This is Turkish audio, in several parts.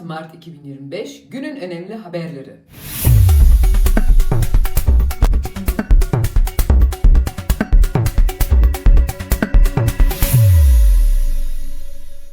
16 Mart 2025 günün önemli haberleri.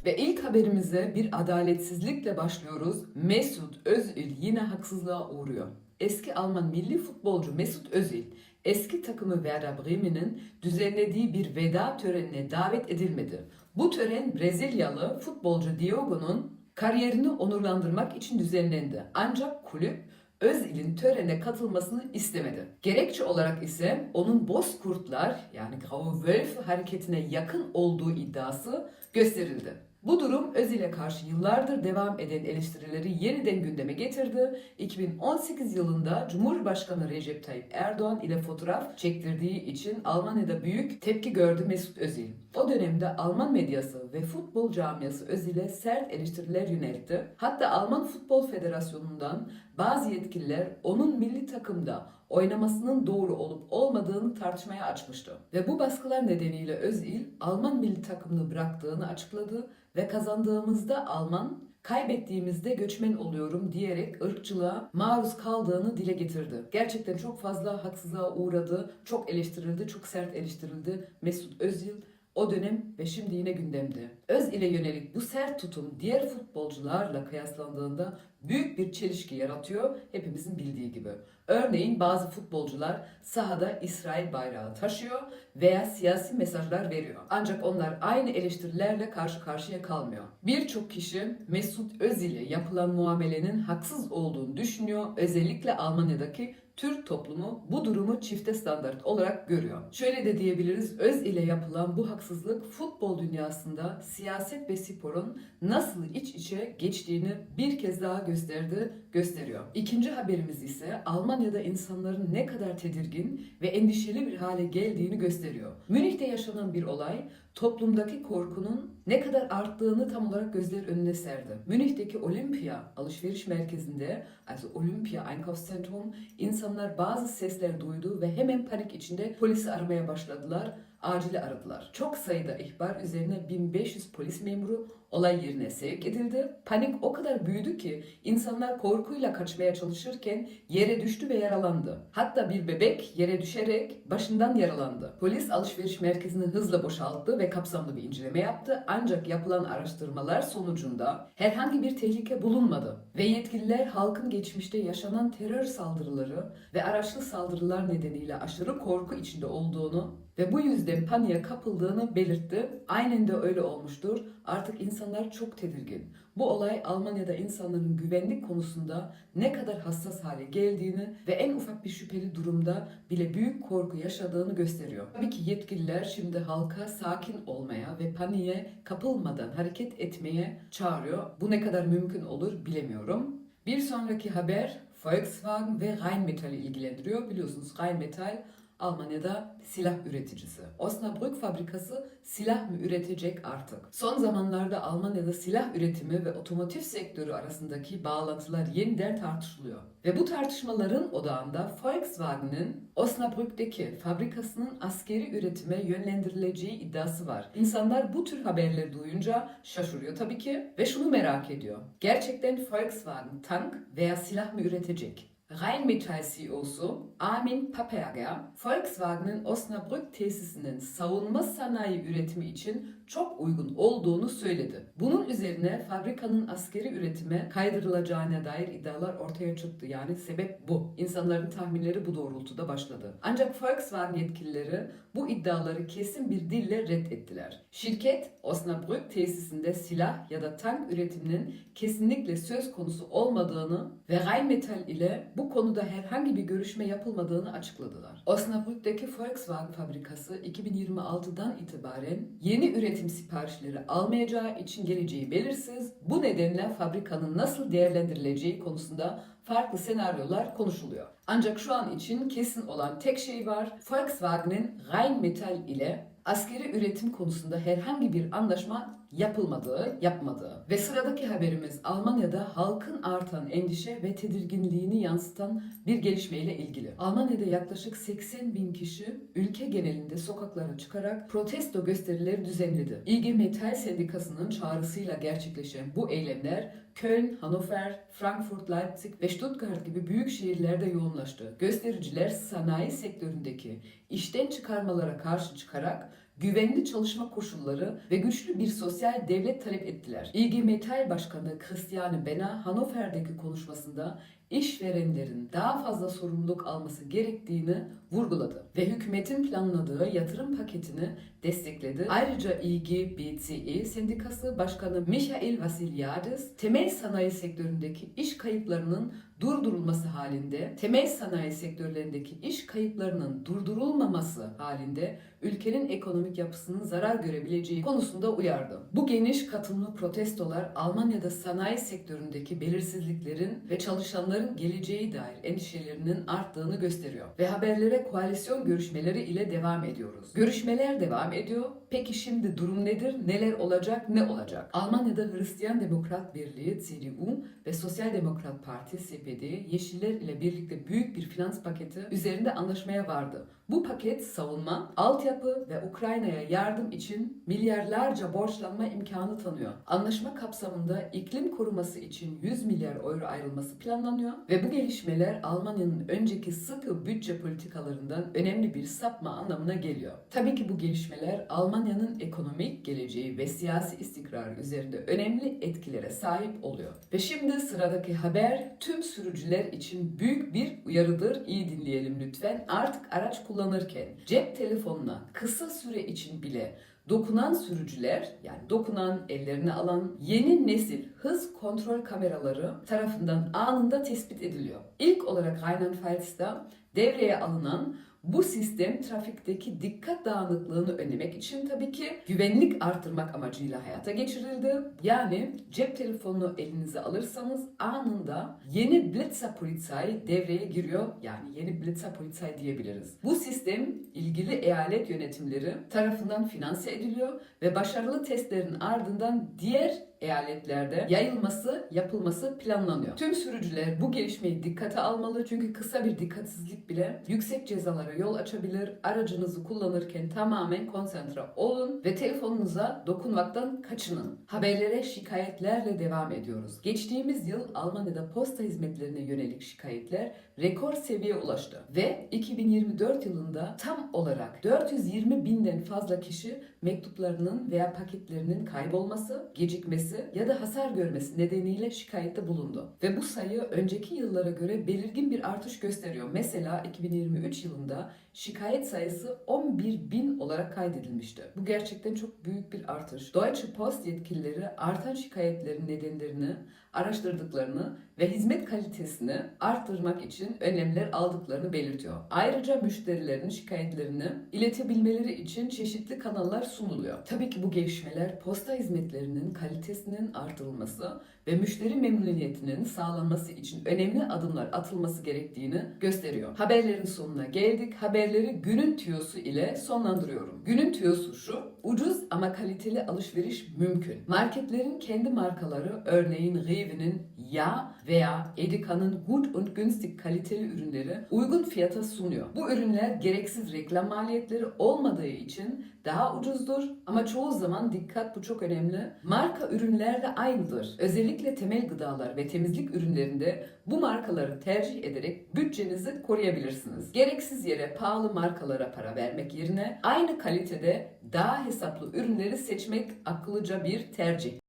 Ve ilk haberimize bir adaletsizlikle başlıyoruz. Mesut Özil yine haksızlığa uğruyor. Eski Alman milli futbolcu Mesut Özil, eski takımı Werder Bremen'in düzenlediği bir veda törenine davet edilmedi. Bu tören Brezilyalı futbolcu Diogo'nun kariyerini onurlandırmak için düzenlendi. Ancak kulüp Özil'in törene katılmasını istemedi. Gerekçe olarak ise onun Bozkurtlar yani Graue Wölfe hareketine yakın olduğu iddiası gösterildi. Bu durum Özil'e karşı yıllardır devam eden eleştirileri yeniden gündeme getirdi. 2018 yılında Cumhurbaşkanı Recep Tayyip Erdoğan ile fotoğraf çektirdiği için Almanya'da büyük tepki gördü Mesut Özil. O dönemde Alman medyası ve futbol camiası Özil'e sert eleştiriler yöneltti. Hatta Alman Futbol Federasyonu'ndan bazı yetkililer onun milli takımda oynamasının doğru olup olmadığını tartışmaya açmıştı. Ve bu baskılar nedeniyle Özil Alman milli takımını bıraktığını açıkladı ve kazandığımızda Alman, kaybettiğimizde göçmen oluyorum diyerek ırkçılığa maruz kaldığını dile getirdi. Gerçekten çok fazla haksızlığa uğradı, çok eleştirildi, çok sert eleştirildi Mesut Özil o dönem ve şimdi yine gündemde. Öz ile yönelik bu sert tutum diğer futbolcularla kıyaslandığında büyük bir çelişki yaratıyor hepimizin bildiği gibi. Örneğin bazı futbolcular sahada İsrail bayrağı taşıyor veya siyasi mesajlar veriyor. Ancak onlar aynı eleştirilerle karşı karşıya kalmıyor. Birçok kişi Mesut Özil'e yapılan muamelenin haksız olduğunu düşünüyor. Özellikle Almanya'daki Türk toplumu bu durumu çifte standart olarak görüyor. Şöyle de diyebiliriz, öz ile yapılan bu haksızlık futbol dünyasında siyaset ve sporun nasıl iç içe geçtiğini bir kez daha gösterdi, gösteriyor. İkinci haberimiz ise Almanya'da insanların ne kadar tedirgin ve endişeli bir hale geldiğini gösteriyor. Münih'te yaşanan bir olay toplumdaki korkunun ne kadar arttığını tam olarak gözler önüne serdi. Münih'teki Olympia alışveriş merkezinde, also Olympia Einkaufszentrum, insanlar bazı sesler duydu ve hemen panik içinde polisi aramaya başladılar acili aradılar. Çok sayıda ihbar üzerine 1500 polis memuru olay yerine sevk edildi. Panik o kadar büyüdü ki insanlar korkuyla kaçmaya çalışırken yere düştü ve yaralandı. Hatta bir bebek yere düşerek başından yaralandı. Polis alışveriş merkezini hızla boşalttı ve kapsamlı bir inceleme yaptı. Ancak yapılan araştırmalar sonucunda herhangi bir tehlike bulunmadı. Ve yetkililer halkın geçmişte yaşanan terör saldırıları ve araçlı saldırılar nedeniyle aşırı korku içinde olduğunu ve bu yüzden paniğe kapıldığını belirtti. Aynen de öyle olmuştur. Artık insanlar çok tedirgin. Bu olay Almanya'da insanların güvenlik konusunda ne kadar hassas hale geldiğini ve en ufak bir şüpheli durumda bile büyük korku yaşadığını gösteriyor. Tabii ki yetkililer şimdi halka sakin olmaya ve paniğe kapılmadan hareket etmeye çağırıyor. Bu ne kadar mümkün olur bilemiyorum. Bir sonraki haber Volkswagen ve Rheinmetall ilgilendiriyor. Biliyorsunuz Rheinmetall Almanya'da silah üreticisi. Osnabrück fabrikası silah mı üretecek artık? Son zamanlarda Almanya'da silah üretimi ve otomotiv sektörü arasındaki bağlantılar yeniden tartışılıyor. Ve bu tartışmaların odağında Volkswagen'ın Osnabrück'teki fabrikasının askeri üretime yönlendirileceği iddiası var. İnsanlar bu tür haberleri duyunca şaşırıyor tabii ki ve şunu merak ediyor. Gerçekten Volkswagen tank veya silah mı üretecek? Rheinmetall CEO'su Armin Paperger, Volkswagen'ın Osnabrück tesisinin savunma sanayi üretimi için çok uygun olduğunu söyledi. Bunun üzerine fabrikanın askeri üretime kaydırılacağına dair iddialar ortaya çıktı. Yani sebep bu. İnsanların tahminleri bu doğrultuda başladı. Ancak Volkswagen yetkilileri bu iddiaları kesin bir dille reddettiler. Şirket Osnabrück tesisinde silah ya da tank üretiminin kesinlikle söz konusu olmadığını ve Rheinmetall ile bu konuda herhangi bir görüşme yapılmadığını açıkladılar. Osnabrück'teki Volkswagen fabrikası 2026'dan itibaren yeni üretim siparişleri almayacağı için geleceği belirsiz. Bu nedenle fabrikanın nasıl değerlendirileceği konusunda farklı senaryolar konuşuluyor. Ancak şu an için kesin olan tek şey var. Volkswagen'in Rheinmetall ile askeri üretim konusunda herhangi bir anlaşma yapılmadığı, yapmadığı. Ve sıradaki haberimiz Almanya'da halkın artan endişe ve tedirginliğini yansıtan bir gelişmeyle ilgili. Almanya'da yaklaşık 80 bin kişi ülke genelinde sokaklara çıkarak protesto gösterileri düzenledi. IG Metall Sendikası'nın çağrısıyla gerçekleşen bu eylemler Köln, Hannover, Frankfurt, Leipzig ve Stuttgart gibi büyük şehirlerde yoğunlaştı. Göstericiler sanayi sektöründeki işten çıkarmalara karşı çıkarak güvenli çalışma koşulları ve güçlü bir sosyal devlet talep ettiler. IG Metall Başkanı Christiane Benner Hannover'deki konuşmasında işverenlerin daha fazla sorumluluk alması gerektiğini vurguladı ve hükümetin planladığı yatırım paketini destekledi. Ayrıca IGBTE Sendikası Başkanı Michael Vasilyadis temel sanayi sektöründeki iş kayıplarının durdurulması halinde, temel sanayi sektörlerindeki iş kayıplarının durdurulmaması halinde ülkenin ekonomik yapısının zarar görebileceği konusunda uyardı. Bu geniş katılımlı protestolar Almanya'da sanayi sektöründeki belirsizliklerin ve çalışanların geleceği dair endişelerinin arttığını gösteriyor. Ve haberlere koalisyon görüşmeleri ile devam ediyoruz. Görüşmeler devam ediyor. Peki şimdi durum nedir? Neler olacak? Ne olacak? Almanya'da Hristiyan Demokrat Birliği CDU ve Sosyal Demokrat Parti SPD Yeşiller ile birlikte büyük bir finans paketi üzerinde anlaşmaya vardı. Bu paket savunma, altyapı ve Ukrayna'ya yardım için milyarlarca borçlanma imkanı tanıyor. Anlaşma kapsamında iklim koruması için 100 milyar euro ayrılması planlanıyor ve bu gelişmeler Almanya'nın önceki sıkı bütçe politikalarından önemli bir sapma anlamına geliyor. Tabii ki bu gelişmeler Almanya'nın ekonomik geleceği ve siyasi istikrarı üzerinde önemli etkilere sahip oluyor. Ve şimdi sıradaki haber tüm sürücüler için büyük bir uyarıdır. İyi dinleyelim lütfen. Artık araç kullanırken cep telefonuna kısa süre için bile dokunan sürücüler yani dokunan ellerine alan yeni nesil hız kontrol kameraları tarafından anında tespit ediliyor. İlk olarak Rheinland-Pfalz'da devreye alınan bu sistem trafikteki dikkat dağınıklığını önlemek için tabii ki güvenlik artırmak amacıyla hayata geçirildi. Yani cep telefonunu elinize alırsanız anında yeni Blitzerpolizei devreye giriyor. Yani yeni Blitzerpolizei diyebiliriz. Bu sistem ilgili eyalet yönetimleri tarafından finanse ediliyor ve başarılı testlerin ardından diğer eyaletlerde yayılması, yapılması planlanıyor. Tüm sürücüler bu gelişmeyi dikkate almalı çünkü kısa bir dikkatsizlik bile yüksek cezalara yol açabilir. Aracınızı kullanırken tamamen konsantre olun ve telefonunuza dokunmaktan kaçının. Haberlere şikayetlerle devam ediyoruz. Geçtiğimiz yıl Almanya'da posta hizmetlerine yönelik şikayetler rekor seviyeye ulaştı ve 2024 yılında tam olarak 420 binden fazla kişi mektuplarının veya paketlerinin kaybolması, gecikmesi ya da hasar görmesi nedeniyle şikayette bulundu. Ve bu sayı önceki yıllara göre belirgin bir artış gösteriyor. Mesela 2023 yılında şikayet sayısı 11 bin olarak kaydedilmişti. Bu gerçekten çok büyük bir artış. Deutsche Post yetkilileri artan şikayetlerin nedenlerini araştırdıklarını ve hizmet kalitesini arttırmak için önlemler aldıklarını belirtiyor. Ayrıca müşterilerin şikayetlerini iletebilmeleri için çeşitli kanallar sunuluyor. Tabii ki bu gelişmeler posta hizmetlerinin kalitesinin artırılması ve müşteri memnuniyetinin sağlanması için önemli adımlar atılması gerektiğini gösteriyor. Haberlerin sonuna geldik. Haberleri günün tüyosu ile sonlandırıyorum. Günün tüyosu şu. Ucuz ama kaliteli alışveriş mümkün. Marketlerin kendi markaları örneğin Rewe'nin yağ veya Edeka'nın Gut und Günstig kaliteli ürünleri uygun fiyata sunuyor. Bu ürünler gereksiz reklam maliyetleri olmadığı için daha ucuzdur ama çoğu zaman dikkat bu çok önemli. Marka ürünler de aynıdır. Özellikle temel gıdalar ve temizlik ürünlerinde bu markaları tercih ederek bütçenizi koruyabilirsiniz. Gereksiz yere pahalı markalara para vermek yerine aynı kalitede daha hesaplı ürünleri seçmek akıllıca bir tercih.